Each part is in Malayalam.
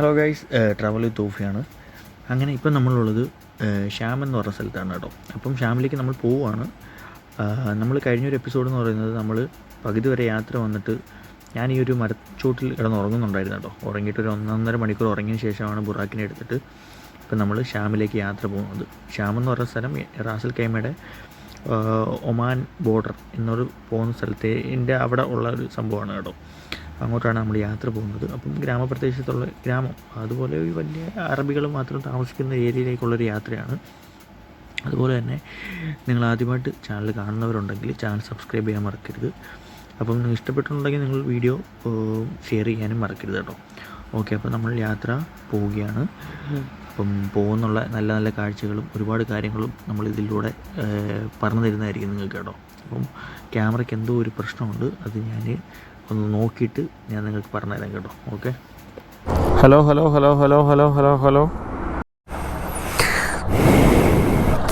ഹലോ ഗൈസ് ട്രാവൽ തോഫിയാണ് അങ്ങനെ ഇപ്പം നമ്മളുള്ളത് ഷ്യാം എന്ന് പറഞ്ഞ സ്ഥലത്താണ് കേട്ടോ. അപ്പം ശ്യാമിലേക്ക് നമ്മൾ പോവുകയാണ്. നമ്മൾ കഴിഞ്ഞൊരു എപ്പിസോഡ് എന്ന് പറയുന്നത് നമ്മൾ പകുതി വരെ യാത്ര വന്നിട്ട് ഞാൻ ഈ ഒരു മരച്ചോട്ടിൽ കിടന്ന് ഉറങ്ങുന്നുണ്ടായിരുന്നു കേട്ടോ. ഉറങ്ങിയിട്ട് ഒരു ഒന്നൊന്നര മണിക്കൂർ ഉറങ്ങിയ ശേഷമാണ് ബുറാക്കിനെ എടുത്തിട്ട് ഇപ്പം നമ്മൾ ശ്യാമിലേക്ക് യാത്ര പോകുന്നത്. ശ്യാം എന്ന് പറഞ്ഞ സ്ഥലം റാസൽ കൈമയുടെ ഒമാൻ ബോർഡർ എന്നൊരു പോകുന്ന സ്ഥലത്തെ അവിടെ ഉള്ള ഒരു സംഭവമാണ് കേട്ടോ. അങ്ങോട്ടാണ് നമ്മൾ യാത്ര പോകുന്നത്. അപ്പം ഗ്രാമപ്രദേശത്തുള്ള ഗ്രാമം അതുപോലെ വലിയ അറബികൾ മാത്രം താമസിക്കുന്ന ഏരിയയിലേക്കുള്ളൊരു യാത്രയാണ്. അതുപോലെ തന്നെ നിങ്ങൾ ആദ്യമായിട്ട് ചാനൽ കാണുന്നവരുണ്ടെങ്കിൽ ചാനൽ സബ്സ്ക്രൈബ് ചെയ്യാൻ മറക്കരുത്. അപ്പം നിങ്ങൾ ഇഷ്ടപ്പെട്ടിട്ടുണ്ടെങ്കിൽ നിങ്ങൾ വീഡിയോ ഷെയർ ചെയ്യാനും മറക്കരുത് കേട്ടോ. ഓക്കെ അപ്പോൾ നമ്മൾ യാത്ര പോവുകയാണ്. അപ്പം പോകുന്നുള്ള നല്ല നല്ല കാഴ്ചകളും ഒരുപാട് കാര്യങ്ങളും നമ്മൾ ഇതിലൂടെ പറഞ്ഞു തരുന്നതായിരിക്കും നിങ്ങൾക്ക് കേട്ടോ. അപ്പം ക്യാമറയ്ക്ക് എന്തോ ഒരു പ്രശ്നമുണ്ട്. അത് ഞാൻ ഒന്ന് നോക്കിയിട്ട് ഞാൻ നിങ്ങൾക്ക് പറഞ്ഞുതരാം കേട്ടോ. Okay hello hello hello hello hello hello hello.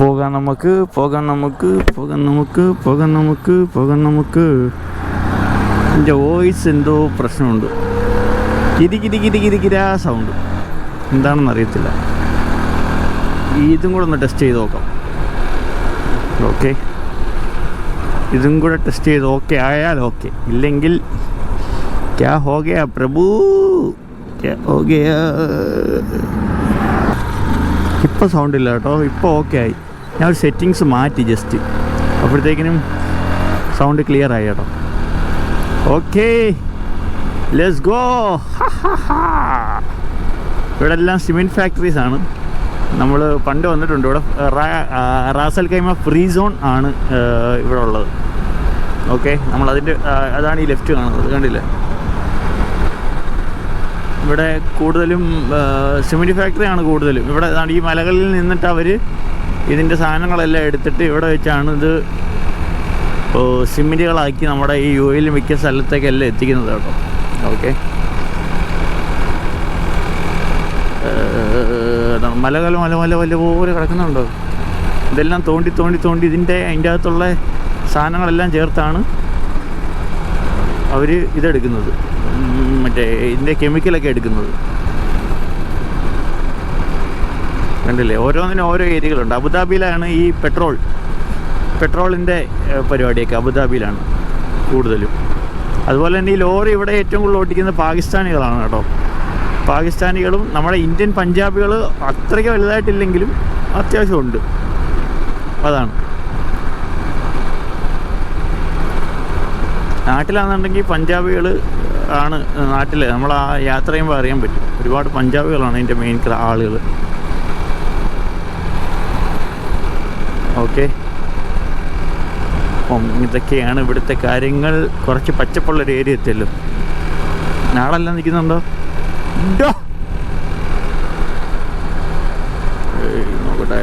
പോകാം നമുക്ക് പോകാം നമുക്ക് പോകാം നമുക്ക് പോകാം നമുക്ക് പോകാം നമുക്ക്. എന്റെ വോയിസ് എന്തോ പ്രശ്നമുണ്ട്. കിരി കിരി കിരി കിരി കിരാ സൗണ്ട് എന്താണെന്ന് അറിയത്തില്ല. ഇതും കൂടെ ഒന്ന് ടെസ്റ്റ് ചെയ്ത് നോക്കാം. ഓക്കെ ഇതും കൂടെ ടെസ്റ്റ് ചെയ്ത് ഓക്കെ ആയാൽ ഓക്കെ ഇല്ലെങ്കിൽ ക്യാ ഹോ പ്രഭു? ക്യാ സൗണ്ട് ഇല്ല കേട്ടോ. ഇപ്പോൾ ഓക്കെ ആയി. ഞാൻ ഒരു സെറ്റിങ്സ് മാറ്റി ജസ്റ്റ് അപ്പോഴത്തേക്കിനും സൗണ്ട് ക്ലിയർ ആയി കേട്ടോ. ഓക്കെ ലെസ് ഗോ ഇവിടെ എല്ലാം സിമെന്റ് ഫാക്ടറീസ് ആണ്. നമ്മൾ പണ്ട് വന്നിട്ടുണ്ട് ഇവിടെ. റാസൽ കൈമ ഫ്രീ സോൺ ആണ് ഇവിടെ ഉള്ളത്. ഓക്കെ നമ്മൾ അതിന്റെ അതാണ് ഈ ലെഫ്റ്റ് കാണുന്നത് കണ്ടില്ലേ? ഇവിടെ കൂടുതലും സിമെന്റ് ഫാക്ടറിയാണ് കൂടുതലും. ഇവിടെ ഈ മലകളിൽ നിന്നിട്ട് അവർ ഇതിന്റെ സാധനങ്ങളെല്ലാം എടുത്തിട്ട് ഇവിടെ വെച്ചാണ് ഇത് സിമെന്റുകളാക്കി നമ്മുടെ ഈ യു എയിൽ മിക്ക സ്ഥലത്തേക്കെല്ലാം എത്തിക്കുന്നത് കേട്ടോ. ഓക്കെ. മലകൾ മല മല മല പോലെ കിടക്കുന്നുണ്ടോ? ഇതെല്ലാം തോണ്ടി തോണ്ടി തോണ്ടി ഇതിന്റെ അതിന്റെ അകത്തുള്ള സാധനങ്ങളെല്ലാം ചേർത്താണ് അവർ ഇതെടുക്കുന്നത്. മറ്റേ ഇതിന്റെ കെമിക്കലൊക്കെ എടുക്കുന്നത്. കണ്ടില്ലേ? ഓരോന്നിനും ഓരോ ഏരിയകളുണ്ട്. അബുദാബിയിലാണ് ഈ പെട്രോൾ പെട്രോളിന്റെ പരിപാടിയൊക്കെ അബുദാബിയിലാണ് കൂടുതലും. അതുപോലെ തന്നെ ഈ ലോറി ഇവിടെ ഏറ്റവും കൂടുതൽ ഓടിക്കുന്നത് പാകിസ്ഥാനികളാണ് കേട്ടോ. പാകിസ്ഥാനികളും നമ്മുടെ ഇന്ത്യൻ പഞ്ചാബികൾ അത്രയ്ക്ക് വലുതായിട്ടില്ലെങ്കിലും അത്യാവശ്യമുണ്ട്. അതാണ്. നാട്ടിലാണെന്നുണ്ടെങ്കിൽ പഞ്ചാബികൾ ആണ് നാട്ടിൽ നമ്മൾ ആ യാത്ര ചെയ്യുമ്പോൾ അറിയാൻ പറ്റും. ഒരുപാട് പഞ്ചാബികളാണ് അതിന്റെ മെയിൻ ആളുകൾ. ഓക്കെ. അപ്പം ഇതൊക്കെയാണ് ഇവിടുത്തെ കാര്യങ്ങൾ. കുറച്ച് പച്ചപ്പുള്ളൊരു ഏരിയ എത്തിയല്ലോ. നാളെല്ലാം നിൽക്കുന്നുണ്ടോ? നോക്കട്ടെ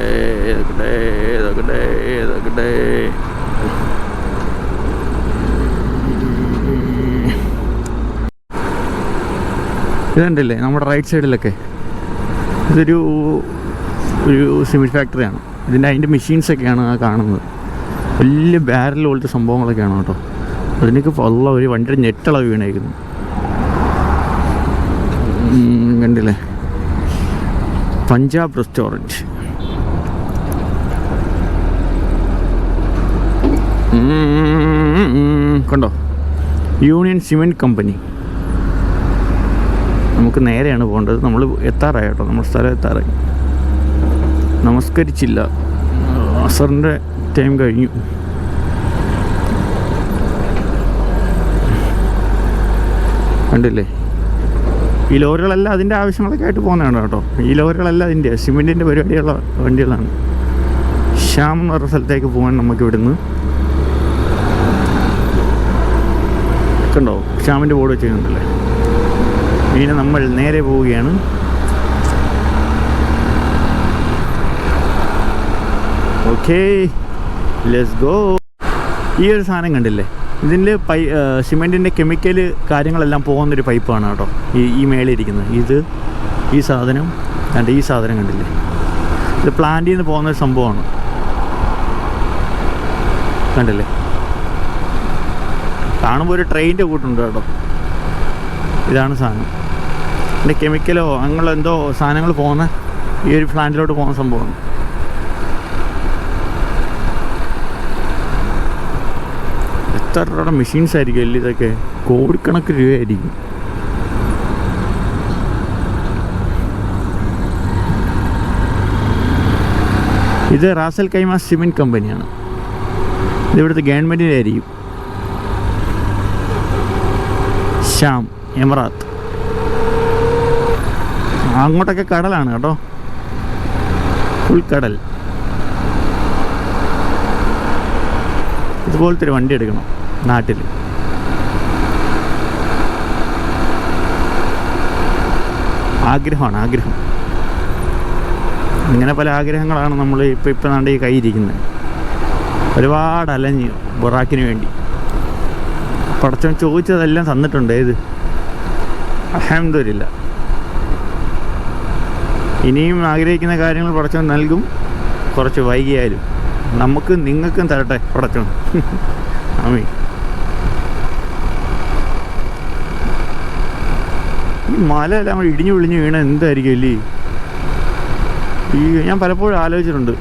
ഇതുണ്ടല്ലേ നമ്മുടെ റൈറ്റ് സൈഡിലൊക്കെ ഇതൊരു ഒരു സിമെന്റ് ഫാക്ടറിയാണ് ഇതിന്റെ അതിന്റെ മെഷീൻസൊക്കെയാണ് ആ കാണുന്നത്. വലിയ ബാരൽ പോലത്തെ സംഭവങ്ങളൊക്കെയാണ് കേട്ടോ. അതിനൊക്കെ ഉള്ള ഒരു വണ്ടിയുടെ ഞെട്ടളവ് വീണേക്കുന്നു ഉം, കണ്ടില്ലേ? പഞ്ചാബ് റെസ്റ്റോറന്റ്. കണ്ടോ? Union cement company. നമുക്ക് നേരെയാണ് പോകേണ്ടത്. നമ്മൾ എത്താറായി കേട്ടോ. നമ്മുടെ സ്ഥലം എത്താറായി. നമസ്കരിച്ചില്ല. അസറിന്റെ ടൈം കഴിഞ്ഞു. കണ്ടില്ലേ? ഈ ലോറികളെല്ലാം അതിന്റെ ആവശ്യങ്ങളൊക്കെ ആയിട്ട് പോകുന്നതാണ് കേട്ടോ. ഈ ലോറികളെല്ലാം അതിന്റെ സിമെന്റിന്റെ പരിപാടിയുള്ള വണ്ടികളാണ്. ശ്യാം എന്ന് പറഞ്ഞ സ്ഥലത്തേക്ക് പോകാൻ നമുക്ക് ഇവിടുന്ന്. കണ്ടോ ശ്യാമിന്റെ ബോർഡ് വെച്ചിട്ടുണ്ടല്ലേ ഇനി നമ്മൾ നേരെ പോവുകയാണ്. ഓക്കേ ലെറ്റ്സ് ഗോ ഈ ഒരു സാധനം കണ്ടില്ലേ? ഇതിന്റെ പൈ സിമെന്റിന്റെ കെമിക്കൽ കാര്യങ്ങളെല്ലാം പോകുന്നൊരു പൈപ്പാണ് കേട്ടോ. ഈ ഈ മേളിൽ ഇരിക്കുന്നത് ഇത് ഈ സാധനം കണ്ട് ഈ സാധനം കണ്ടില്ലേ? ഇത് പ്ലാന്റിൽ നിന്ന് പോകുന്ന ഒരു സംഭവമാണ്. കണ്ടില്ലേ? കാണുമ്പോൾ ഒരു ട്രെയിനിന്റെ കൂട്ടുണ്ട് കേട്ടോ. ഇതാണ് സാധനം. എന്റെ കെമിക്കലോ അങ്ങനെ എന്തോ സാധനങ്ങൾ പോകുന്ന ഈ ഒരു പ്ലാന്റിലോട്ട് പോകുന്ന സംഭവമാണ്. രൂപയുടെ മെഷീൻസ് ആയിരിക്കും അല്ലേ ഇതൊക്കെ? കോടിക്കണക്കിന് രൂപയായിരിക്കും. ഇത് റാസൽ കൈമ സിമെന്റ് കമ്പനിയാണ്. ഇത് ഇവിടുത്തെ ഗവൺമെന്റിന്റെ ആയിരിക്കും ശ്യാം എമറാത്ത്. അങ്ങോട്ടൊക്കെ കടലാണ് കേട്ടോ. ഫുൾ കടൽ ഇതുപോലത്തെ ഒരു വണ്ടി എടുക്കണം. നാട്ടിൽ. ആഗ്രഹമാണ് ആഗ്രഹം. ഇങ്ങനെ പല ആഗ്രഹങ്ങളാണ് നമ്മൾ ഇപ്പം ഇപ്പം നാണ്ട് ഈ കൈയിരിക്കുന്നത് ഒരുപാട് അലഞ്ഞ് ബൊറാക്കിന് വേണ്ടി. പടച്ചവൻ ചോദിച്ചതെല്ലാം തന്നിട്ടുണ്ട് ഏത്? അഹമ്മദില്ല ഇനിയും ആഗ്രഹിക്കുന്ന കാര്യങ്ങൾ പടച്ചവൻ നൽകും. കുറച്ച് വൈകിയാലും. നമുക്ക് നിങ്ങൾക്കും തരട്ടെ പടച്ചവൻ. ആമീ ഈ മലയെല്ലാം കൂടി ഇടിഞ്ഞു വിളിഞ്ഞു വീണ എന്തായിരിക്കും അല്ലേ ഈ ഞാൻ പലപ്പോഴും ആലോചിച്ചിട്ടുണ്ട്.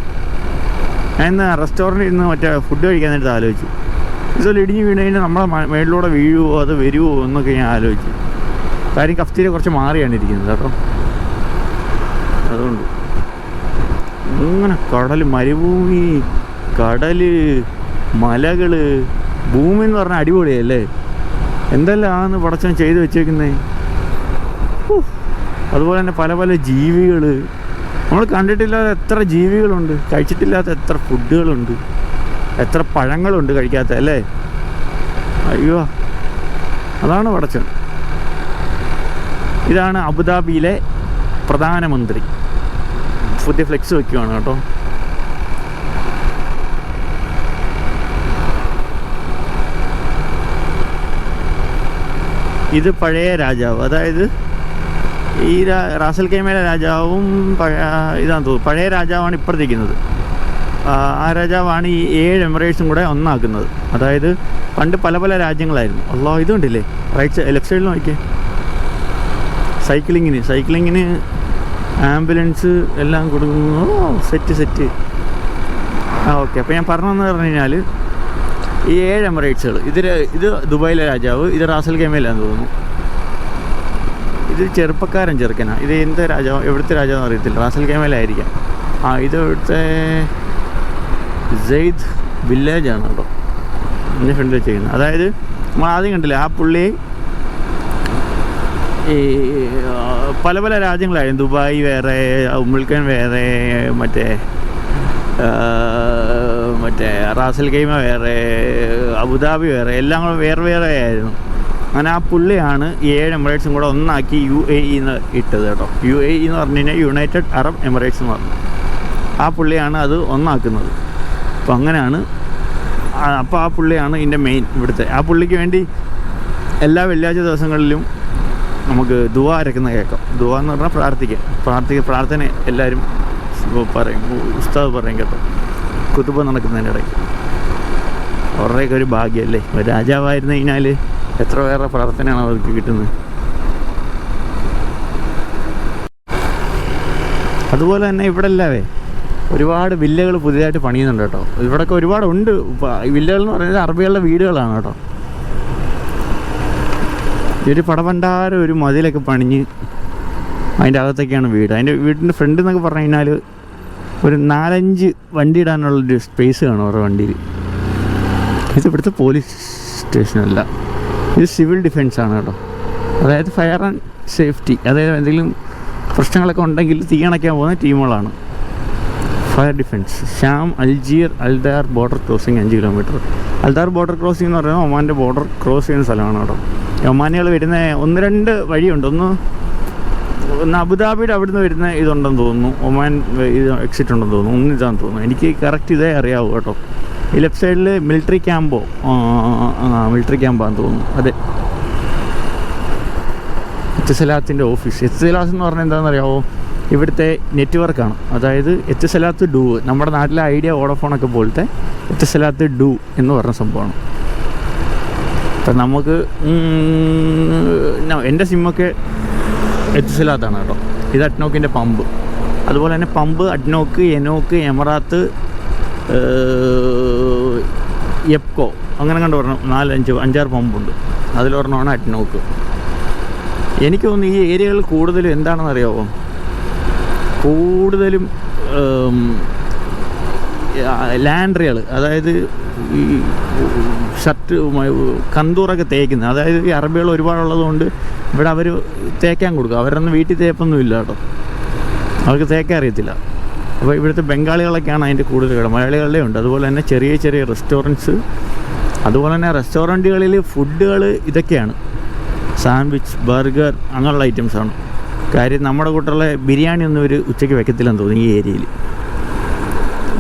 ഞാൻ ഇന്ന് റെസ്റ്റോറന്റിൽ ഇന്ന് മറ്റേ ഫുഡ് കഴിക്കാൻ നേരത്തെ ആലോചിച്ചു. ഇതുപോലെ ഇടിഞ്ഞു വീണ് കഴിഞ്ഞാൽ നമ്മളെ മേളിലൂടെ വീഴുവോ അത് വരുമോ എന്നൊക്കെ ഞാൻ ആലോചിച്ചു. കാര്യം കഫ്തീരെ കുറച്ച് മാറിയാണ് ഇരിക്കുന്നത് കേട്ടോ. അതുകൊണ്ട് അങ്ങനെ കടൽ മരുഭൂമി കടൽ മലകൾ ഭൂമി എന്ന് പറഞ്ഞാൽ അടിപൊളിയല്ലേ? എന്തെല്ലാം ആന്ന് പടച്ചൻ ചെയ്തു വെച്ചേക്കുന്നേ? ഹൂ. അതുപോലെ തന്നെ പല പല ജീവികൾ നമ്മൾ കണ്ടിട്ടില്ലാത്ത എത്ര ജീവികളുണ്ട്. കഴിച്ചിട്ടില്ലാത്ത എത്ര ഫുഡുകളുണ്ട്. എത്ര പഴങ്ങളുണ്ട് കഴിക്കാത്ത അല്ലേ? അയ്യോ. അതാണ് പടച്ചൻ. ഇതാണ് അബുദാബിയിലെ പ്രധാനമന്ത്രി പുതിയ ഫ്ലെക്സ് വെക്കുകയാണ് കേട്ടോ. ഇത് പഴയ രാജാവ്. അതായത് ഈ റാസൽ കൈമയിലെ രാജാവും ഇതാണ് തോന്നുന്നു പഴയ രാജാവാണ് ഇപ്പുറത്തിരിക്കുന്നത്. ആ ആ രാജാവാണ് ഈ ഏഴ് എമിറേറ്റ്സും കൂടെ ഒന്നാക്കുന്നത്. അതായത് പണ്ട് പല പല രാജ്യങ്ങളായിരുന്നു. അല്ലോ ഇതുണ്ടല്ലേ? റൈറ്റ് ലെഫ്റ്റ് സൈഡിൽ നോക്കിയേ. സൈക്ലിങ്ങിന് സൈക്ലിങ്ങിന് ആംബുലൻസ് എല്ലാം കൊടുക്കുന്നു. Set set. ആ ഓക്കെ. അപ്പോൾ ഞാൻ പറഞ്ഞതെന്ന് പറഞ്ഞു കഴിഞ്ഞാൽ ഈ ഏഴ് എമിറേറ്റ്സുകൾ ഇതിൽ ഇത് ദുബായിലെ രാജാവ് ഇത് റാസൽ ഗെയിമിലാന്ന് തോന്നുന്നു. ഇത് ചെറുപ്പക്കാരൻ ചെറുക്കനാണ് ഇത് എന്ത് രാജാവ് എവിടുത്തെ രാജാവെന്ന് അറിയത്തില്ല. റാസൽ കേമലായിരിക്കാം ആ ഇത് ഇവിടുത്തെ ജെയ്ദ് വില്ലേജ് ആണ് കേട്ടോ. എന്റെ ഫ്രണ്ടിൽ ചെയ്യുന്നത് അതായത് നമ്മൾ ആദ്യം കണ്ടില്ലേ ആ പുള്ളി ഈ പല പല രാജ്യങ്ങളായിരുന്നു. ദുബായ് വേറെ ഉമ്മിൾക്കൻ വേറെ മറ്റേ മറ്റേ റാസൽ കൈമ വേറെ അബുദാബി വേറെ എല്ലാം കൂടെ വേറെ വേറെ ആയിരുന്നു. അങ്ങനെ ആ പുള്ളിയാണ് ഈ ഏഴ് എമിറേറ്റ്സും കൂടെ ഒന്നാക്കി യു എ ഇന്ന് ഇട്ടത് കേട്ടോ. യു എ എന്ന് പറഞ്ഞു കഴിഞ്ഞാൽ യുണൈറ്റഡ് അറബ് എമിറേറ്റ്സ് എന്ന് പറഞ്ഞു. ആ പുള്ളിയാണ് അത് ഒന്നാക്കുന്നത്. അപ്പോൾ അങ്ങനെയാണ് അപ്പോൾ ആ പുള്ളിയാണ് ഇതിന്റെ മെയിൻ ഇവിടുത്തെ. ആ പുള്ളിക്ക് വേണ്ടി എല്ലാ വെള്ളിയാഴ്ച ദിവസങ്ങളിലും നമുക്ക് ദുവ അരക്കുന്ന കേൾക്കാം. ദുവ എന്ന് പറഞ്ഞാൽ പ്രാർത്ഥിക്കുക പ്രാർത്ഥിക്ക പ്രാർത്ഥന എല്ലാവരും പറയും ഉസ്താദ് പറയും കേട്ടോ. കുത്തുബ നടക്കുന്നതിന്റെ ഇടയ്ക്ക് അവരുടെയൊക്കെ ഒരു ഭാഗ്യമല്ലേ? ഒരു രാജാവായിരുന്നു കഴിഞ്ഞാൽ എത്ര പേരുടെ പ്രാർത്ഥനയാണ് അവർക്ക് കിട്ടുന്നത്? അതുപോലെ തന്നെ ഇവിടെ അല്ലാവേ ഒരുപാട് വില്ലകൾ പുതിയതായിട്ട് പണിയുന്നുണ്ട് കേട്ടോ. ഇവിടെയൊക്കെ ഒരുപാട് ഉണ്ട്. വില്ലകൾ എന്ന് പറയുന്നത് അറബികളുടെ വീടുകളാണ് കേട്ടോ. ഈ ഒരു ഒരു മതിലൊക്കെ പണിഞ്ഞ് അതിന്റെ അകത്തൊക്കെയാണ് വീട്. അതിന്റെ വീടിന്റെ ഫ്രണ്ട് എന്നൊക്കെ പറഞ്ഞു കഴിഞ്ഞാൽ ഒരു നാലഞ്ച് വണ്ടി ഇടാനുള്ളൊരു സ്പേസ് കാണും ഓരോ വണ്ടിയിൽ. ഇത് ഇവിടുത്തെ പോലീസ് സ്റ്റേഷനല്ല. ഇത് സിവിൽ ഡിഫെൻസ് ആണ് കേട്ടോ. അതായത് ഫയർ ആൻഡ് സേഫ്റ്റി അതായത് എന്തെങ്കിലും പ്രശ്നങ്ങളൊക്കെ ഉണ്ടെങ്കിൽ തീ അണയ്ക്കാൻ പോകുന്ന ടീമുകളാണ്. Fire defence sham അൽജിയർ Aldar border crossing അഞ്ച് കിലോമീറ്റർ. അൽദാർ ബോർഡർ ക്രോസിംഗ് എന്ന് പറയുന്നത് ഒമാന്റെ ബോർഡർ ക്രോസ് ചെയ്യുന്ന സ്ഥലമാണ് കേട്ടോ. ഒമാനികൾ വരുന്ന ഒന്ന് രണ്ട് വഴിയുണ്ട്. ഒന്ന് ഒന്ന് അബുദാബിയുടെ അവിടുന്ന് വരുന്ന ഇതുണ്ടെന്ന് തോന്നുന്നു. ഒമാൻ ഇത് എക്സിറ്റ് ഉണ്ടെന്ന് തോന്നുന്നു. ഒന്ന് ഇതാന്ന് തോന്നുന്നു. എനിക്ക് കറക്റ്റ് ഇതേ അറിയാവൂ കേട്ടോ. ഈ ലെഫ്റ്റ് സൈഡിൽ മിലിറ്ററി ക്യാമ്പോ മിലിറ്ററി ക്യാമ്പാന്ന് തോന്നുന്നു. അതെ. എച്ച് സലാത്തിന്റെ ഓഫീസ് എച്ച് എത്തുസലാത്ത് എന്ന് പറഞ്ഞാൽ എന്താണെന്ന് അറിയാമോ ഇവിടുത്തെ നെറ്റ്വർക്കാണ് അതായത് എച്ച് സലാത്ത് ഡൂ നമ്മുടെ നാട്ടിലെ ഐഡിയ ഓടഫോണൊക്കെ പോലത്തെ എച്ച് സലാത്ത് ഡൂ എന്ന് പറഞ്ഞ സംഭവമാണ്. അപ്പം നമുക്ക് എന്റെ സിമ്മൊക്കെ സിമ്മൊക്കെ എല്ലാത്താണ് കേട്ടോ. ഇത് അഡ്നോക്കിന്റെ പമ്പ്. അതുപോലെ തന്നെ പമ്പ് അഡ്നോക്ക് എനോക്ക് എമറാത്ത് എപ്കോ. അങ്ങനെ കണ്ട് പറഞ്ഞു നാലഞ്ച് അഞ്ചാറ് പമ്പുണ്ട്. അതിലൊരെണ്ണമാണ് അറ്റ്നോക്ക്. എനിക്ക് തോന്നുന്നു ഈ ഏരിയകളിൽ കൂടുതലും എന്താണെന്ന് അറിയാമോ കൂടുതലും ലാൻഡറികൾ അതായത് ഈ ഷർട്ട് കന്തൂറൊക്കെ തേക്കുന്നത്. അതായത് ഈ അറബികൾ ഒരുപാടുള്ളതുകൊണ്ട് ഇവിടെ അവർ തേക്കാൻ കൊടുക്കും. അവരൊന്നും വീട്ടിൽ തേപ്പൊന്നും ഇല്ല കേട്ടോ. അവർക്ക് തേക്കാൻ അറിയത്തില്ല. അപ്പോൾ ഇവിടുത്തെ ബംഗാളികളൊക്കെയാണ് അതിന്റെ കൂടുതൽ കിട മലയാളികളുടെ ഉണ്ട്. അതുപോലെ തന്നെ ചെറിയ ചെറിയ റെസ്റ്റോറന്റ്സ് അതുപോലെ തന്നെ റെസ്റ്റോറന്റുകളിൽ ഫുഡുകൾ ഇതൊക്കെയാണ്. സാൻഡ്വിച്ച് ബർഗർ അങ്ങനെയുള്ള ഐറ്റംസാണ് കാര്യം നമ്മുടെ കൂട്ടുള്ള ബിരിയാണി ഒന്നും ഒരു ഉച്ചയ്ക്ക് വെക്കത്തില്ലെന്ന് തോന്നി ഈ ഏരിയയിൽ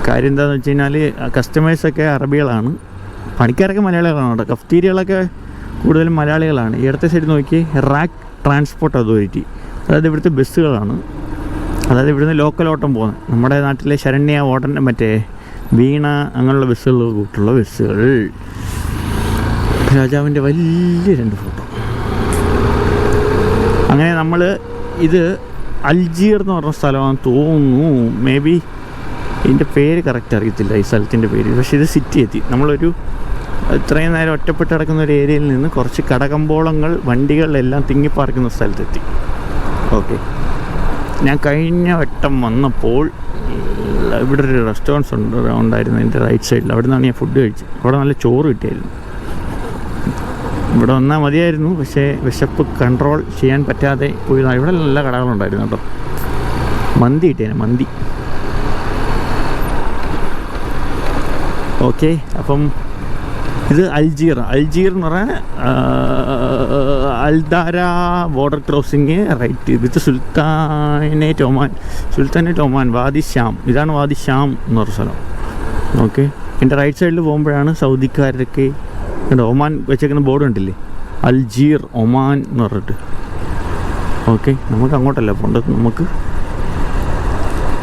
കാര്യം എന്താണെന്ന് വെച്ച് കഴിഞ്ഞാൽ കസ്റ്റമേഴ്സൊക്കെ അറബികളാണ്. പണിക്കാരൊക്കെ മലയാളികളാണ് കേട്ടോ. കഫ്തീരികളൊക്കെ കൂടുതലും മലയാളികളാണ്. ഇടത്തെ സൈഡ് നോക്കി റാക്ക് ട്രാൻസ്പോർട്ട് അതോറിറ്റി അതായത് ഇവിടുത്തെ ബസ്സുകളാണ്. അതായത് ഇവിടുന്ന് ലോക്കൽ ഓട്ടം പോകുന്നത്. നമ്മുടെ നാട്ടിലെ ശരണ്യ ഓട്ടൻ മറ്റേ വീണ അങ്ങനെയുള്ള ബസ്സുകൾ കൂട്ടുള്ള ബസ്സുകൾ. രാജാവിന്റെ വലിയ രണ്ട് ഫോട്ടോ അങ്ങനെ നമ്മൾ ഇത് അൽജീർ എന്ന് പറഞ്ഞ സ്ഥലമാണ് തോന്നുന്നു. മേ ബി ഇതിന്റെ പേര് കറക്റ്റ് അറിയത്തില്ല ഈ സ്ഥലത്തിന്റെ പേര്. പക്ഷേ ഇത് സിറ്റി എത്തി. നമ്മളൊരു ഇത്രയും നേരം ഒറ്റപ്പെട്ട് കിടക്കുന്ന ഒരു ഏരിയയിൽ നിന്ന് കുറച്ച് കടകമ്പോളങ്ങൾ വണ്ടികളിലെല്ലാം തിങ്ങിപ്പാർക്കുന്ന സ്ഥലത്തെത്തി. ഓക്കെ ഞാൻ കഴിഞ്ഞ വട്ടം വന്നപ്പോൾ ഇവിടെ ഒരു റെസ്റ്റോറൻസ് ഉണ്ട് ഉണ്ടായിരുന്നു എന്റെ റൈറ്റ് സൈഡിൽ അവിടെ നിന്നാണ് ഞാൻ ഫുഡ് കഴിച്ചത്. അവിടെ നല്ല ചോറ് കിട്ടിയായിരുന്നു. ഇവിടെ വന്നാൽ മതിയായിരുന്നു പക്ഷേ വിശപ്പ് കൺട്രോൾ ചെയ്യാൻ പറ്റാതെ പോയി. ഇവിടെ നല്ല കടകളുണ്ടായിരുന്നു കേട്ടോ. മന്തി കിട്ടിയേനെ മന്തി. ഓക്കെ അപ്പം ഇത് അൽജീർ. അൽജീർ എന്ന് പറഞ്ഞാൽ അൽദാര border crossing right with sultanate Oman sultanate Oman വാദി ശ്യാം. ഇതാണ് വാദി ശ്യാം എന്ന് പറഞ്ഞ സ്ഥലം. ഓക്കെ. എന്റെ റൈറ്റ് സൈഡിൽ പോകുമ്പോഴാണ് സൗദിക്കാരൊക്കെ കണ്ടോ ഒമാൻ വെച്ചേക്കുന്ന ബോർഡ് ഉണ്ടല്ലേ അൽജീർ ഒമാൻ എന്ന് പറഞ്ഞിട്ട്. ഓക്കെ. നമുക്ക് അങ്ങോട്ടല്ല പോകേണ്ടത്. നമുക്ക്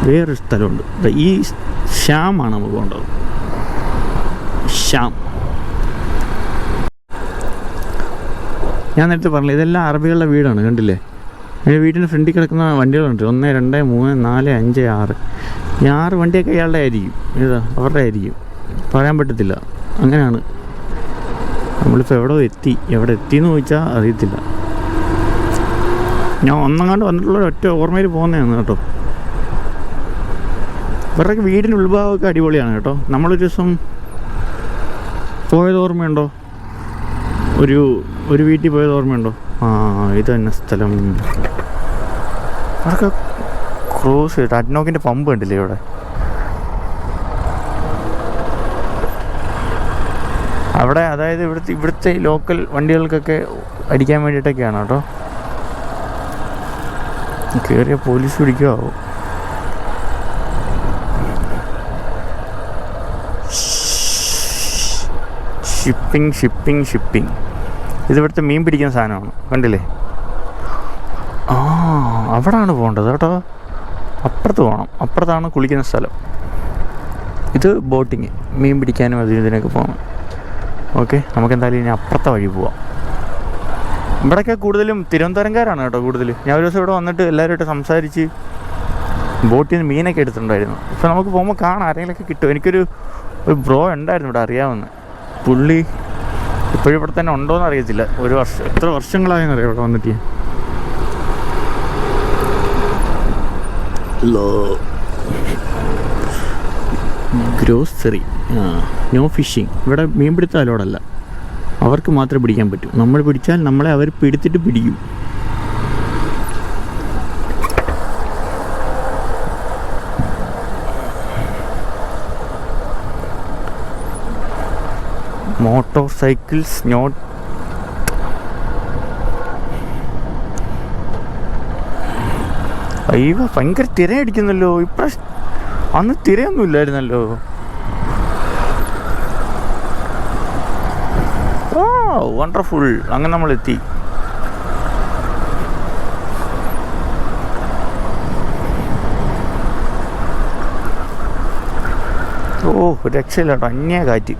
വേറൊരു സ്ഥലമുണ്ട്. ഈ ശ്യാമാണ് നമുക്ക് പോകേണ്ടത്. ശ്യാം. ഞാൻ നേരത്തെ പറഞ്ഞില്ല ഇതെല്ലാം അറബികളുടെ വീടാണ് കണ്ടില്ലേ? എന്റെ വീടിന്റെ ഫ്രണ്ടിൽ കിടക്കുന്ന വണ്ടികളുണ്ട് ഒന്ന് രണ്ട് മൂന്ന് നാല് അഞ്ച് ആറ്. ഈ ആറ് വണ്ടിയൊക്കെ ഇയാളുടെ ആയിരിക്കും ഏതാ? അവരുടെ ആയിരിക്കും. പറയാൻ പറ്റത്തില്ല. അങ്ങനെയാണ്. നമ്മളിപ്പോൾ എവിടെ എത്തി. എവിടെ എത്തി എന്ന് ചോദിച്ചാൽ അറിയത്തില്ല. ഞാൻ ഒന്നങ്ങാണ്ട് വന്നിട്ടുള്ള ഒറ്റ ഓർമ്മയിൽ പോകുന്നതാണ് കേട്ടോ. ഇവരുടെയൊക്കെ വീടിന്റെ ഉൾഭാഗമൊക്കെ അടിപൊളിയാണ് കേട്ടോ. നമ്മളൊരു ദിവസം പോയത് ഓർമ്മയുണ്ടോ? ഒരു ഒരു വീട്ടിൽ പോയത് ഓർമ്മയുണ്ടോ? ആ ഇത് തന്നെ സ്ഥലം. അതൊക്കെ ക്രൂസ് ചെയ്തിട്ട് അഡ്നോക്കിന്റെ പമ്പ് ഉണ്ടല്ലേ ഇവിടെ? അവിടെ അതായത് ഇവിടുത്തെ ഇവിടുത്തെ ലോക്കൽ വണ്ടികൾക്കൊക്കെ അടിക്കാൻ വേണ്ടിയിട്ടൊക്കെയാണ് കേട്ടോ. കയറിയ പോലീസ് പിടിക്കുമോ ഷിപ്പിംഗ് ഷിപ്പിംഗ് ഷിപ്പിംഗ് ഇത് ഇവിടുത്തെ മീൻ പിടിക്കുന്ന സാധനമാണ്. കണ്ടില്ലേ? ആ അവിടാണ് പോകേണ്ടത് കേട്ടോ. അപ്പുറത്ത് പോകണം. അപ്പുറത്താണ് കുളിക്കുന്ന സ്ഥലം. ഇത് ബോട്ടിങ്. മീൻ പിടിക്കാനും അതിന് ഇതിനൊക്കെ പോകണം. ഓക്കെ നമുക്ക് എന്തായാലും ഇനി അപ്പുറത്തെ വഴി പോവാം. ഇവിടെയൊക്കെ കൂടുതലും തിരുവനന്തപുരംകാരാണ് കേട്ടോ കൂടുതൽ. ഞാൻ ഒരു ദിവസം ഇവിടെ വന്നിട്ട് എല്ലാവരുമായിട്ട് സംസാരിച്ച് ബോട്ടിൽ നിന്ന് മീനൊക്കെ എടുത്തിട്ടുണ്ടായിരുന്നു. അപ്പോൾ നമുക്ക് പോകുമ്പോൾ കാണാം. ആരെങ്കിലുമൊക്കെ കിട്ടും. എനിക്കൊരു ഒരു ബ്രോ ഉണ്ടായിരുന്നു ഇവിടെ അറിയാവുന്ന. പുള്ളി ഇപ്പോഴും ഇവിടെ തന്നെ ഉണ്ടോയെന്ന് അറിയത്തില്ല. ഒരു വർഷം എത്ര വർഷങ്ങളായെന്ന് അറിയാം ഇവിടെ വന്നിട്ട്? ഗ്രോസറി ആ നോ ഫിഷിങ് ഇവിടെ മീൻ പിടുത്തം അലോടല്ല അവർക്ക് മാത്രമേ പിടിക്കാൻ പറ്റൂ. നമ്മൾ പിടിച്ചാൽ നമ്മളെ അവർ പിടിച്ചിട്ട് പിടിക്കും. മോട്ടോർ സൈക്കിൾസ് നോട്ട് അയ്യോ ഭയങ്കര തിരയടിക്കുന്നല്ലോ. ഇപ്രാവശ്യം അന്ന് തിരയൊന്നും ഇല്ലായിരുന്നല്ലോ. ഓ വണ്ടർഫുൾ അങ്ങനെ നമ്മൾ എത്തി ഓ രക്ഷയില്ല കേട്ടോ അന്യ കാറ്റ്